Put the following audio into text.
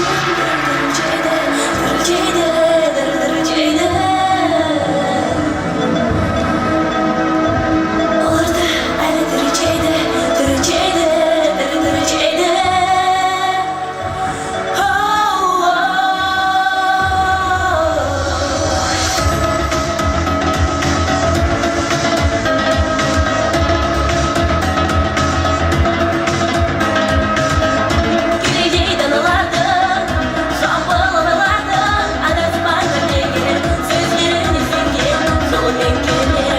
널 기대 널 기대 bonito de